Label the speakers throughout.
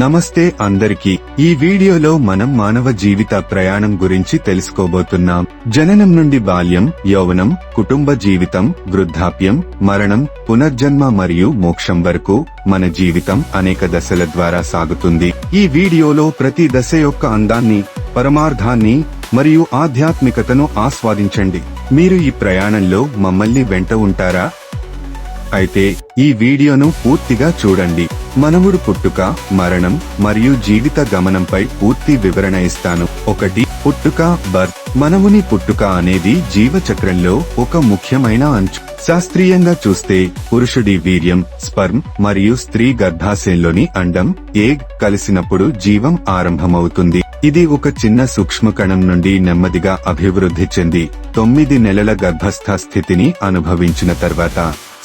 Speaker 1: నమస్తే అందరికీ. ఈ వీడియోలో మనం మానవ జీవిత ప్రయాణం గురించి తెలుసుకోబోతున్నాం. జననం నుండి బాల్యం యౌవనం కుటుంబ జీవితం వృద్ధాప్యం మరణం పునర్జన్మ మరియు మోక్షం వరకు మన జీవితం అనేక దశల ద్వారా సాగుతుంది. ఈ వీడియోలో ప్రతి దశ యొక్క అందాన్ని పరమార్థాన్ని మరియు ఆధ్యాత్మికతను ఆస్వాదించండి. మీరు ఈ ప్రయాణంలో మమ్మల్ని వెంట ఉంటారా? అయితే ఈ వీడియోను పూర్తిగా చూడండి. మనవుడు పుట్టుక మరణం మరియు జీవిత గమనంపై పూర్తి వివరణ ఇస్తాను. ఒకటి పుట్టుక బర్త్ మనవుని పుట్టుక అనేది జీవచక్రంలో ఒక ముఖ్యమైన అంచు. శాస్త్రీయంగా చూస్తే పురుషుడి వీర్యం స్పర్మ్ మరియు స్త్రీ గర్భాశయంలోని అండం ఏగ్ కలిసినప్పుడు జీవం ఆరంభమవుతుంది. ఇది ఒక చిన్న సూక్ష్మకణం నుండి నెమ్మదిగా అభివృద్ధి చెంది తొమ్మిది నెలల గర్భస్థ స్థితిని అనుభవించిన తర్వాత.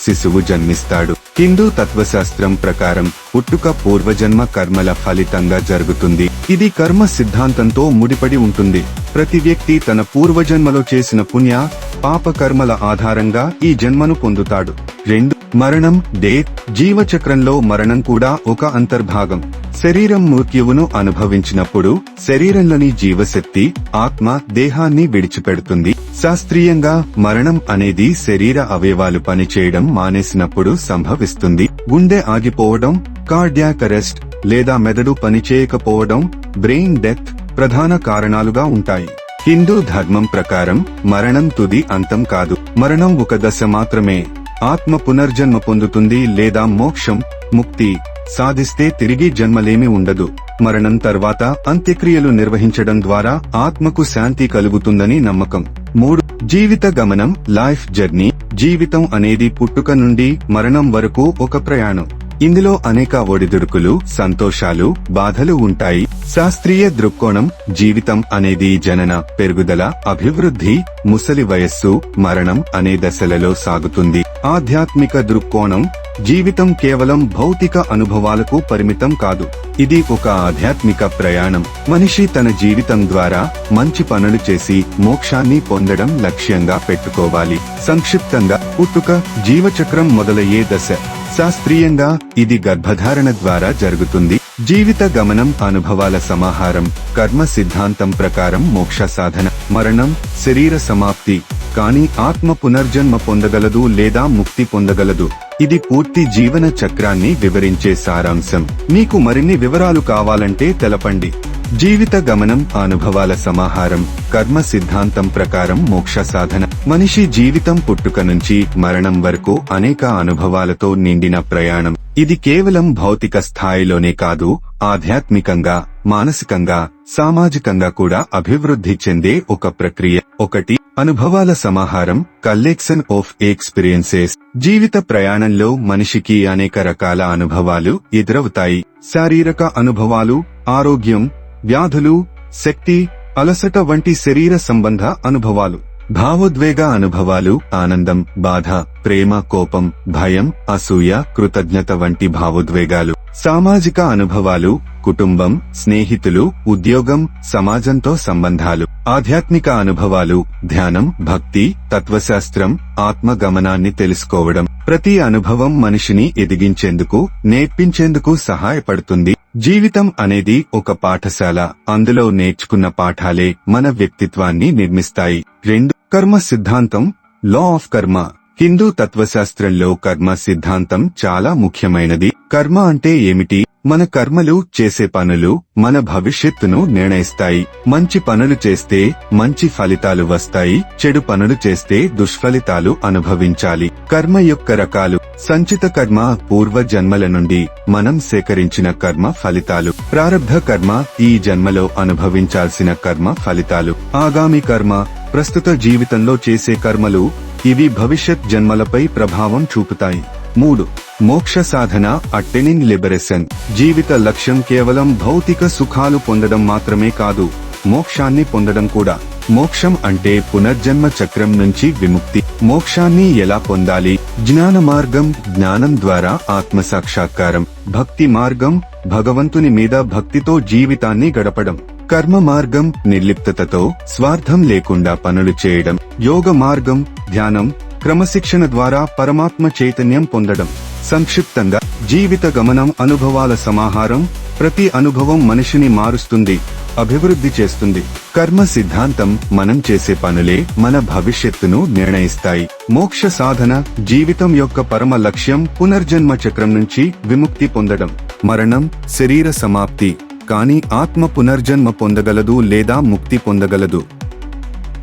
Speaker 1: శిశువు జన్మిస్తాడు. హిందూ తత్వశాస్త్రం ప్రకారం పుట్టుక పూర్వజన్మ కర్మల ఫలితంగా జరుగుతుంది. ఇది కర్మ సిద్ధాంతంతో ముడిపడి ఉంటుంది. ప్రతి వ్యక్తి తన పూర్వజన్మలో చేసిన పుణ్య పాప కర్మల ఆధారంగా ఈ జన్మను పొందుతాడు. రెండు మరణం డేత్ జీవచక్రంలో మరణం కూడా ఒక అంతర్భాగం. శరీరం మృత్యువును అనుభవించినప్పుడు శరీరంలోని జీవశక్తి ఆత్మ దేహాన్ని విడిచిపెడుతుంది. శాస్త్రీయంగా మరణం అనేది శరీర అవయవాలు పనిచేయడం మానేసినప్పుడు సంభవిస్తుంది. గుండె ఆగిపోవడం కార్డియాక్ అరెస్ట్ లేదా మెదడు పనిచేయకపోవడం బ్రెయిన్ డెత్ ప్రధాన కారణాలుగా ఉంటాయి. హిందూ ధర్మం ప్రకారం మరణం తుది అంతం కాదు. మరణం ఒక దశ మాత్రమే. ఆత్మ పునర్జన్మ పొందుతుంది లేదా మోక్షం ముక్తి సాధిస్తే తిరిగి జన్మలేమి ఉండదు. మరణం తర్వాత అంత్యక్రియలు నిర్వహించడం ద్వారా ఆత్మకు శాంతి కలుగుతుందని నమ్మకం. మూడు. జీవిత గమనం లైఫ్ జర్నీ జీవితం అనేది పుట్టుక నుండి మరణం వరకు ఒక ప్రయాణం. ఇందులో అనేక ఒడిదుడుకులు సంతోషాలు బాధలు ఉంటాయి. శాస్త్రీయ దృక్కోణం జీవితం అనేది జనన పెరుగుదల అభివృద్ధి ముసలి వయస్సు మరణం అనే దశలలో సాగుతుంది. ఆధ్యాత్మిక దృక్కోణం జీవితం కేవలం భౌతిక అనుభవాలకు పరిమితం కాదు. ఇది ఒక ఆధ్యాత్మిక ప్రయాణం. మనిషి తన జీవితం ద్వారా మంచి పనులు చేసి మోక్షాన్ని పొందడం లక్ష్యంగా పెట్టుకోవాలి. సంక్షిప్తంగా పుట్టుక జీవచక్రం మొదలయ్యే దశ. శాస్త్రీయంగా ఇది గర్భధారణ ద్వారా జరుగుతుంది. జీవిత గమనం అనుభవాల సమాహారం కర్మ సిద్ధాంతం ప్రకారం మోక్ష సాధన మరణం శరీర సమాప్తి. కానీ ఆత్మ పునర్జన్మ పొందగలదు లేదా ముక్తి పొందగలదు. ఇది పూర్తి జీవన చక్రాన్ని వివరించే సారాంశం. మీకు మరిన్ని వివరాలు కావాలంటే తెలపండి. జీవిత గమనం అనుభవాల సమాహారం కర్మ సిద్ధాంతం ప్రకారం మోక్ష సాధన. మనిషి జీవితం పుట్టుక నుంచి మరణం వరకు అనేక అనుభవాలతో నిండిన ప్రయాణం. ఇది కేవలం భౌతిక స్థాయిలోనే కాదు ఆధ్యాత్మికంగా మానసికంగా సామాజికంగా కూడా అభివృద్ధి చెందే ఒక ప్రక్రియ. ఒకటి అనుభవాల సమాహారం కలెక్షన్ ఆఫ్ ఎక్స్పీరియన్సెస్ జీవిత ప్రయాణంలో మనిషికి అనేక రకాల అనుభవాలు ఎదురవుతాయి. శారీరక అనుభవాలు ఆరోగ్యం వ్యాధులు శక్తి అలసట వంటి శరీర సంబంధ అనుభవాలు. భావోద్వేగ అనుభవాలు ఆనందం బాధ ప్రేమ కోపం భయం అసూయ కృతజ్ఞత వంటి భావోద్వేగాలు. సామాజిక అనుభవాలు కుటుంబం స్నేహితులు ఉద్యోగం సమాజంతో సంబంధాలు. ఆధ్యాత్మిక అనుభవాలు ధ్యానం భక్తి తత్వశాస్త్రం ఆత్మ గమనాన్ని తెలుసుకోవడం. ప్రతి అనుభవం మనిషిని ఎదిగించేందుకు నేర్పించేందుకు సహాయపడుతుంది. జీవితం అనేది ఒక పాఠశాల. అందులో నేర్చుకున్న పాఠాలే మన వ్యక్తిత్వాన్ని నిర్మిస్తాయి. రెండు కర్మ సిద్ధాంతం లా ఆఫ్ కర్మ హిందూ తత్వశాస్త్రంలో కర్మ సిద్ధాంతం చాలా ముఖ్యమైనది. కర్మ అంటే ఏమిటి? మన కర్మలు చేసే పనులు మన భవిష్యత్తును నిర్ణయిస్తాయి. మంచి పనులు చేస్తే మంచి ఫలితాలు వస్తాయి. చెడు పనులు చేస్తే దుష్ఫలితాలు అనుభవించాలి. కర్మ యొక్క రకాలు. సంచిత కర్మ పూర్వ జన్మల నుండి మనం సేకరించిన కర్మ ఫలితాలు. ప్రారంభ కర్మ ఈ జన్మలో అనుభవించాల్సిన కర్మ ఫలితాలు. ఆగామి కర్మ ప్రస్తుత జీవితంలో చేసే కర్మలు ఇవి భవిష్యత్ జన్మలపై ప్రభావం చూపుతాయి. మూడు. మోక్ష సాధన అట్టెనింగ్ లిబరేషన్. జీవిత లక్ష్యం కేవలం భౌతిక సుఖాలు పొందడం మాత్రమే కాదు మోక్షాన్ని పొందడం కూడా. మోక్షం అంటే పునర్జన్మ చక్రం నుంచి విముక్తి. మోక్షాన్ని ఎలా పొందాలి? జ్ఞాన మార్గం జ్ఞానం ద్వారా ఆత్మ సాక్షాత్కారం భక్తి మార్గం భగవంతుని మీద భక్తితో జీవితాన్ని గడపడం. కర్మ మార్గం నిర్లిప్తతతో స్వార్థం లేకుండా పనులు చేయడం యోగ మార్గం ధ్యానం క్రమశిక్షణ ద్వారా పరమాత్మ చైతన్యం పొందడం. సంక్షిప్తంగా జీవిత గమనం అనుభవాల సమాహారం ప్రతి అనుభవం మనిషిని మారుస్తుంది అభివృద్ధి చేస్తుంది. కర్మ సిద్ధాంతం మనం చేసే పనులే మన భవిష్యత్తును నిర్ణయిస్తాయి. మోక్ష సాధన జీవితం యొక్క పరమ లక్ష్యం పునర్జన్మ చక్రం నుంచి విముక్తి పొందడం. మరణం శరీర సమాప్తి. కానీ ఆత్మ పునర్జన్మ పొందగలదు లేదా ముక్తి పొందగలదు.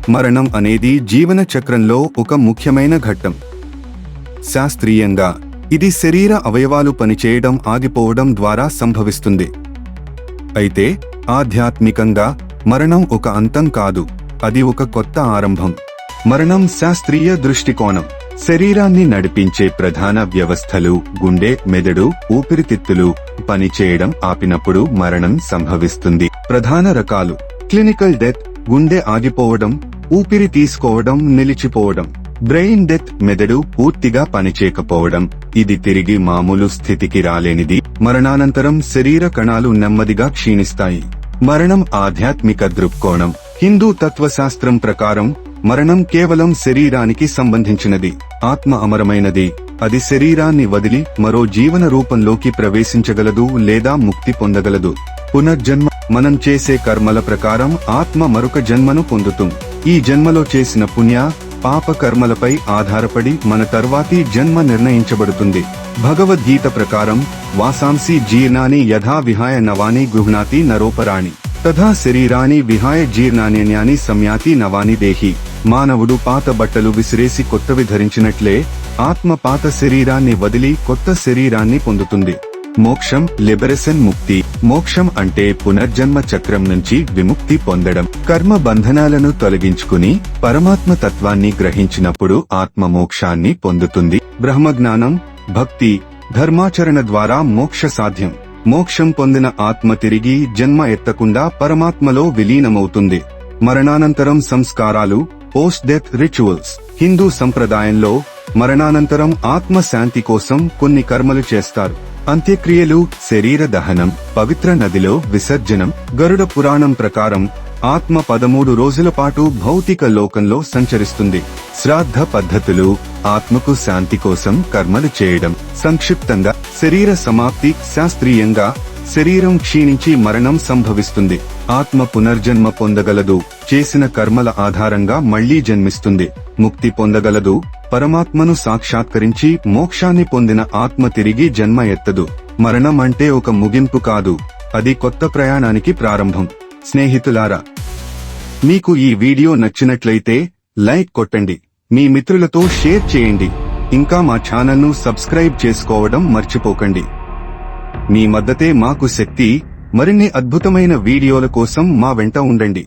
Speaker 1: మరణం అనేది జీవన చక్రంలో ఒక ముఖ్యమైన ఘట్టం. శాస్త్రీయంగా ఇది శరీర అవయవాలు పనిచేయడం ఆగిపోవడం ద్వారా సంభవిస్తుంది. అయితే ఆధ్యాత్మికంగా మరణం ఒక అంతం కాదు అది ఒక కొత్త ఆరంభం. మరణం శాస్త్రీయ దృష్టికోణం. శరీరాన్ని నడిపించే ప్రధాన వ్యవస్థలు గుండె మెదడు ఊపిరితిత్తులు. పనిచేయడం ఆపినప్పుడు మరణం సంభవిస్తుంది. ప్రధాన రకాలు. క్లినికల్ డెత్ గుండె ఆగిపోవడం ఊపిరి తీసుకోవడం నిలిచిపోవడం. బ్రెయిన్ డెత్ మెదడు పూర్తిగా పనిచేయకపోవడం ఇది తిరిగి మామూలు స్థితికి రాలేనిది. మరణానంతరం శరీర కణాలు నెమ్మదిగా క్షీణిస్తాయి. మరణం ఆధ్యాత్మిక దృక్కోణం. హిందూ తత్వశాస్త్రం ప్రకారం మరణం కేవలం శరీరానికి సంబంధించినది. ఆత్మ అమరమైనది. అది శరీరాన్ని వదిలి మరో జీవన రూపంలోకి ప్రవేశించగలదు లేదా ముక్తి పొందగలదు. పునర్జన్మ మనం చేసే కర్మల ప్రకారం ఆత్మ మరొక జన్మను పొందుతుం ఈ జన్మలో చేసిన పుణ్య పాప కర్మలపై ఆధారపడి మన తర్వాతి జన్మ నిర్ణయించబడుతుంది. భగవద్గీత ప్రకారం వాసాంసి జీర్ణాని యథా విహాయ నవాని గృహ్ణాతి నరోపరాణి. తథా శరీరాన్ని విహాయ జీర్ణాన్యన్యాని సంయాతి నవాని దేహి. మానవుడు పాత బట్టలు విసిరేసి కొత్తవి ధరించినట్లే ఆత్మ పాత శరీరాన్ని వదిలి కొత్త శరీరాన్ని పొందుతుంది. మోక్షం లిబరేషన్ ముక్తి. మోక్షం అంటే పునర్జన్మ చక్రం నుంచి విముక్తి పొందడం. కర్మ బంధనాలను తొలగించుకుని పరమాత్మ తత్వాన్ని గ్రహించినప్పుడు ఆత్మ మోక్షాన్ని పొందుతుంది. బ్రహ్మజ్ఞానం భక్తి ధర్మాచరణ ద్వారా మోక్ష సాధ్యం. మోక్షం పొందిన ఆత్మ తిరిగి జన్మ ఎత్తకుండా పరమాత్మలో విలీనమవుతుంది. మరణానంతరం సంస్కారాలు పోస్ట్ డెత్ రిచువల్స్ హిందూ సంప్రదాయంలో మరణానంతరం ఆత్మ శాంతి కోసం కొన్ని కర్మలు చేస్తారు. అంత్యక్రియలు శరీర దహనం పవిత్ర నదిలో విసర్జనం గరుడ పురాణం ప్రకారం ఆత్మ పదమూడు రోజుల పాటు భౌతిక లోకంలో సంచరిస్తుంది. శ్రాద్ధ పద్ధతులు ఆత్మకు శాంతి కోసం కర్మలు చేయడం. సంక్షిప్తంగా శరీర సమాప్తి శాస్త్రీయంగా శరీరం క్షీణించి మరణం సంభవిస్తుంది. ఆత్మ పునర్జన్మ పొందగలదు. చేసిన కర్మల ఆధారంగా మళ్ళీ జన్మిస్తుంది. ముక్తి పొందగలదు. పరమాత్మను సాక్షాత్కరించి మోక్షాన్ని పొందిన ఆత్మ తిరిగి జన్మ ఎత్తదు. మరణం అంటే ఒక ముగింపు కాదు. అది కొత్త ప్రయాణానికి ప్రారంభం. స్నేహితులారా మీకు ఈ వీడియో నచ్చినట్లయితే లైక్ కొట్టండి మీ మిత్రులతో షేర్ చేయండి ఇంకా మా ఛానల్ను సబ్స్క్రైబ్ చేసుకోవడం మర్చిపోకండి. మీ మద్దతే మాకు శక్తి మరిన్ని అద్భుతమైన వీడియోల కోసం మా వెంట ఉండండి.